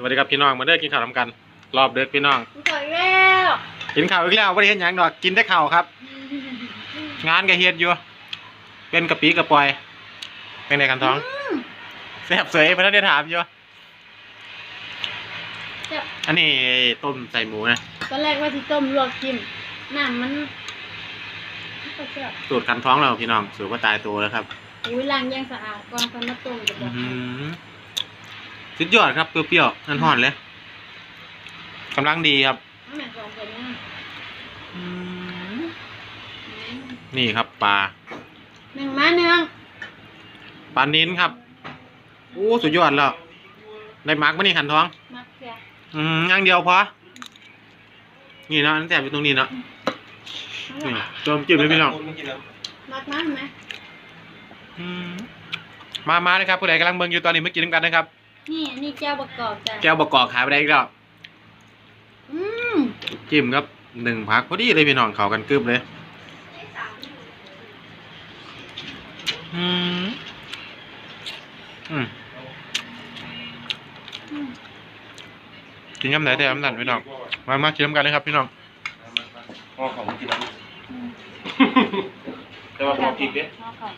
สวัสดีครับพี่น้องมาเด้อกินข้าวทำกัน รอบเด็กพี่น้องกูถอยแล้วกินข้าวอีกแล้วไม่ได้เห็นอย่างดอกกินแต่ข้าวครับ งานก็เฮ็ดอยู่ เป็นกะปิกระปอย เป็นไงกันท้องแซ่บเสยพนักได้ถามอยู่เจ็บอันนี้ต้มใส่หมูนะตอนแรกว่าที่ต้มลวกกินน้ำมันก็เจ็บสูตรคันท้องเราพี่น้องสูตรว่าตายตัวแล้วครับ อุ้ยล้างแย่งสะอาดก่อนตอนมาต้มจะบอื้ออกหือ สุดยอดครับเปรี้ยวๆนั่นห่อนเลยกำลังดีครับให้แม่สองคนนี้นี่ครับปลาหนึ่งมาหนึ่งปลานิ้นครับโอ้สุดยอดแล้วได้มักมานี่ขันท้องมักเสียอืมอย่างเดียวพอนี่เนาะอันนแสบอยู่ตรงนี้เนาะนี่จมจิ้มเลยพี่น้องมักมาไหมอืมมามาเลยครับผู้ใดกำลังเบิ่งอยู่ตอนนี้เมื่อกี้น้ำกันนะครับ นี่อันนี้แก้วประกอบจ้ะแก้วบกกอกขายไปได้อีกแล้วอืมจิ้มครับหนึ่งพักพอดีเลยพี่น้องเขากันกึบเลย อืมอืมอืมกินยำไหนแต่ยำนั่นพี่น้องมามากินน้ำกันเลยครับพี่น้องพ่อของกินน้อืมำแต่ว่าพอกินเด้ เอาก่อน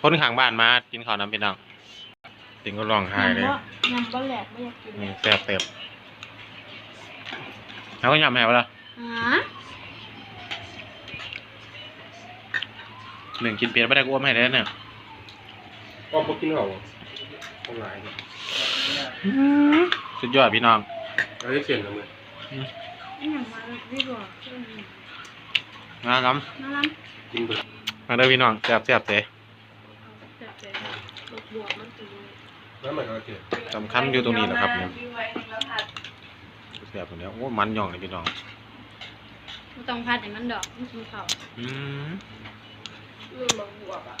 คนข้างบ้านมากินข้าวน้ำพี่น้อง ติงก็ร้องไห้เลยยำบ่ยำบ่แหลกไม่อยากกินนี่แซ่บเต็มแล้วก็ยำแหวละอ๋อหนึ่งกินเปลี่ยนไม่ได้กูอ้วมให้ได้เนี่ยพ่อพอกินเหรอต้องหลายสุดยอดพี่น้องเราได้เสียงแล้วมั้ยนี่ยำมาแล้วดีกว่าอืมงาล้น้ำล้กินเบิดำมาเด้อพี่น้องแซ่บแซ่บเตะำเจ็บเจ็บบวกมันตีแล้วมันก็เสียสำคัญอยู่ตรงนี้แหละครับเนี่ยแซ่บตรงนี้โอ้ มันย่องเลยพี่น้องไม่ต้องพัดให้มันดอกมันกินข้าวอืมอืมบวกอะ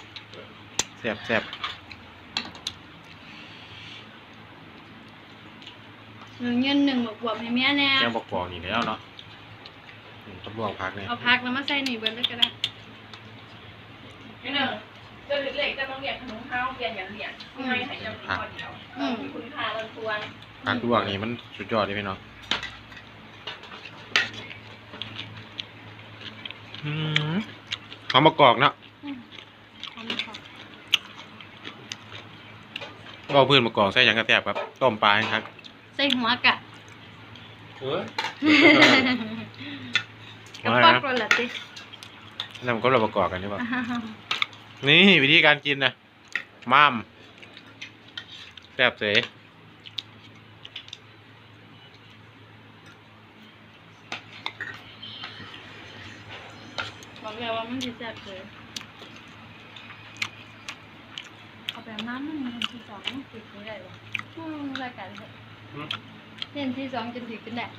แซ่บแซ่บหนึ่งเงินหนึ่งบวกบวกให้แม่แน่แก้วบกกอกนี่แล้วเนาะนี่ต้องลวกพักเนี่ยเอาพักแล้วมาใส่หนีเบิร์ดเลยก็ได้ไม่หนึ่ง จะเล็กจะต้องเรียนขนมข้าวเรียนอย่างเรียนไม่ให้จำเป็นคนเดียวอืมคุณค่าเราควรพักลวกนี่มันสุดยอดเลยพี่น้องอืมหอมบกกอกเนาะอืมเอามาขอก็เอาพื้นบกกอกใส่หยังกระแซ่บครับ ต้มปลาให้ครับ ใส่หัวกะเฮ้ยกระป๋องก่อนละตินั่นมันก็เราประกอบกันใช่ปะ นี่วิธีการกินนะมามแซ่บเสยบอกแล้วว่ามันจะแซ่บเลยเอาแบบนั้นมันเรียนที่สองมันติดไม่ได้หรออืมรายการเถอะเรียนที่สองจนถึงเป็นแดด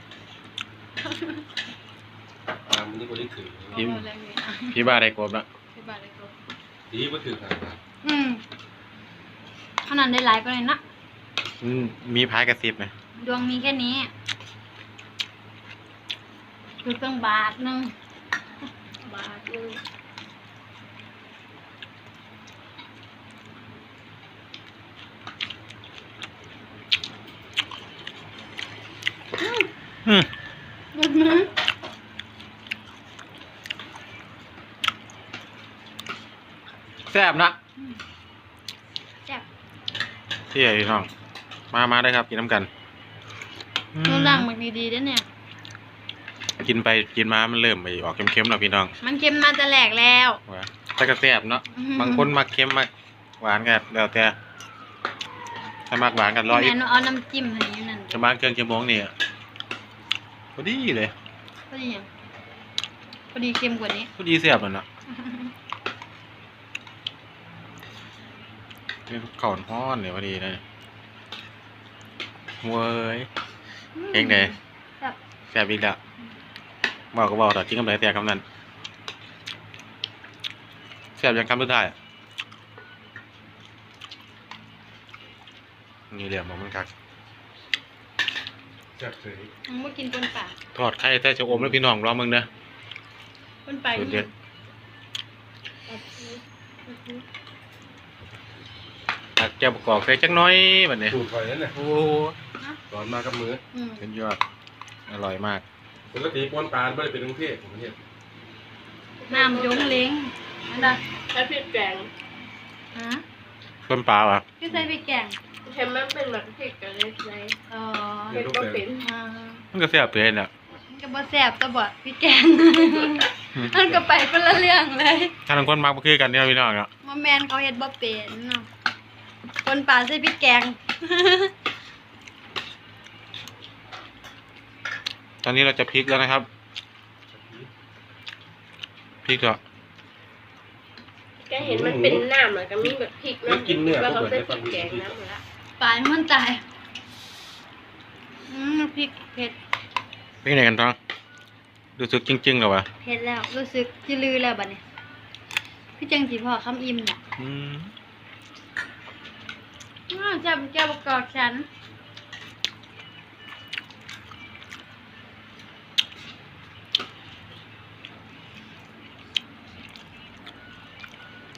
ตามนี่ก็ได้ถือบอกเราแล้วนี่อะพี่บ้าได้กบละที่บ้านเลยก็ ดีก็ถือครับอืมขนาดได้หลายก็เลยนะอืมมีพายกระซิบไหมดวงมีแค่นี้คือเครื่องบาทหนึงบาทเอออืม อือหือ แซ่บนะ แซ่บ ที่ไหนพี่น้อง มามาได้ครับกินน้ำกันอืมนูล่างมันดีๆด้วยเนี่ย กินไปกินมามันเริ่มไปออกเค็มๆแล้วพี่น้อง มันเค็มมาแต่แหลกแล้วว่าแต่ก็แซ่บเนาะอื้อหือบางคนมักเค็มมักหวานกันแล้วแต่ถ้ามักหวานกันร้อยแม่หนูเอาน้ำจิ้มให้อยู่นั่นจะมาเครื่องเคียงมงนี่พอดีเลย พอดีหยังพอดีเค็มกว่านี้ พอดีแซ่บเลยเนาะเป็ นข้าวฮ้อนเนี่ยพอดีเลยเว้ยเองเด้แบบแซ่บอีกแล้วบอกก็บอกต่อจริงกำไรแต่คำนั้นแซ่บยังคำสุดท้ายอะนี่เหลี่ยมของมันคักจับเสยมึงไม่กินปนป่าทอดไข่แต่ชะอมแล้วพี่น้องรอมึงเด้อปนป่าสุดเด็ด ตักใจจ่วประกอบใส่จักหน้อยบัดนี้สูตรไฟนั่นน่ะโอ้สอนมากับมืออืมเป็นยอดอร่อยมากปกติป้อนปลาไม่ได้เป็นกรุงเทพผมเนี่ยน้ำยงเล้งนั่นดะถ้าพริกแกงฮะต้นปลาอะพี่ใส่พริกแกงเห็นมันเป็นแบบพริกกันเลยเลยอ๋อเห็นว่าเป็นอ่ามันก็แซ่บเลยน่ะมันก็บ่แซ่บตัวบ่พริกแกงมันก็ไปคนละเรื่องเลยถ้าทั้งคนมักบ่คือกันเนี่ยพี่น้องเนาะว่าแมนเขาเฮ็ดบ่เป็นเนาะ คนป่าใส่พริกแกง ตอนนี้เราจะพริกแล้วนะครับพริกเหรอแกเห็นมันเป็นน้ำเหมือนกับมีแบบพริกนะว่าเขาใส่พริกแกงน้ำละป่านมันตายอืมพริกเผ็ดเป็นไงกันท้องรู้สึกจริงๆเหรอวะเผ็ดแล้ว รู้สึกจิลือแล้วบัดนี้พี่จังสิพอคำอิ่มน่ะ อืมอ้าวจับแก้วประกอบฉัน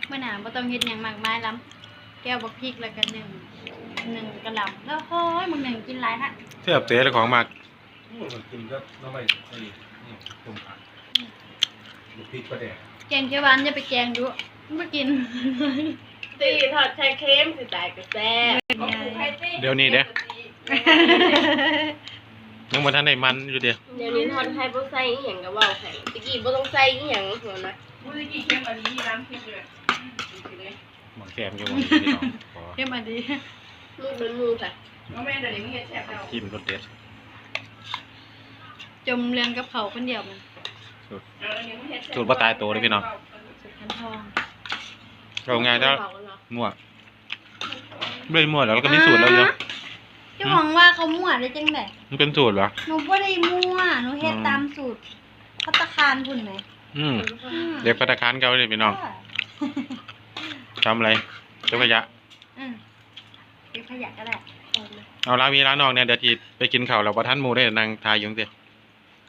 เมื่อหนาบ่ต้องเฮ็ดหยังมากมายล้ำแก้วบักพริกแล้วก็หนึ่งหนึ่งกะหล่ำแล้วโอ้ยมึงหนึ่งกินหลายฮะแซ่บเตะเลยของมากมันกินก็น้ำไม่ไอ้นี่ต้มผักลูกพริกปลาแดกแกงเขียวหวานอย่าไปแกงดูไม่กิน ตีทอดไข่เค็มสิตายก็แซ่บเดี๋ยวนี้เด้ยังบ่ทันได้มันอยู่เด้เดี๋ยวนี้ทอดไข่บ่ใส่อีหยังก็เว้าไข่ตะกี้บ่ต้องใส่อีหยังหัวนะมือกี่เข้มอันนี้มีน้ำเข้มเลยหมอแซ่บอยู่บ่พี่น้องขอเรียกมาดีลูกเป็นมูค่ะน้องแม่เดี๋ยวนี้มึงเห็นแซ่บแล้วชิมรสเด็ดจมเรืองกับเขาคนเดียวมันสูตรบ่ตายตัวเลยพี่น้องสุดคันทอง เอาไงถ้าเผาเหรอมั่วไม่ได้มั่วแล้วก็มีสูตรแล้วเยอะเจะหวังว่าเขามั่วได้จังไดมันเป็นสูตรเหรอหนูบ่ได้มั่วหนูเฮ็ดอืมตามสูตรพัตตาคารพุ่นไหมอืมอืมเด็กพัตตาคารเก่าเลยพี่น้องทำอะไรเจ้าขยะอืมเก็บขยะก็ได้เอาเลยเอาลาวีร้านนอกเนี่ยเดี๋ยวทีไปกินข้าวเราประท่านหมูได้นางทายอยุงเดีย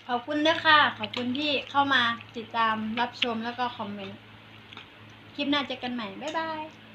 ขอบคุณด้วยค่ะ ขอบคุณที่เข้ามาติดตามรับชมแล้วก็คอมเมนต์ คลิปหน้าเจอกันใหม่ บ๊ายบาย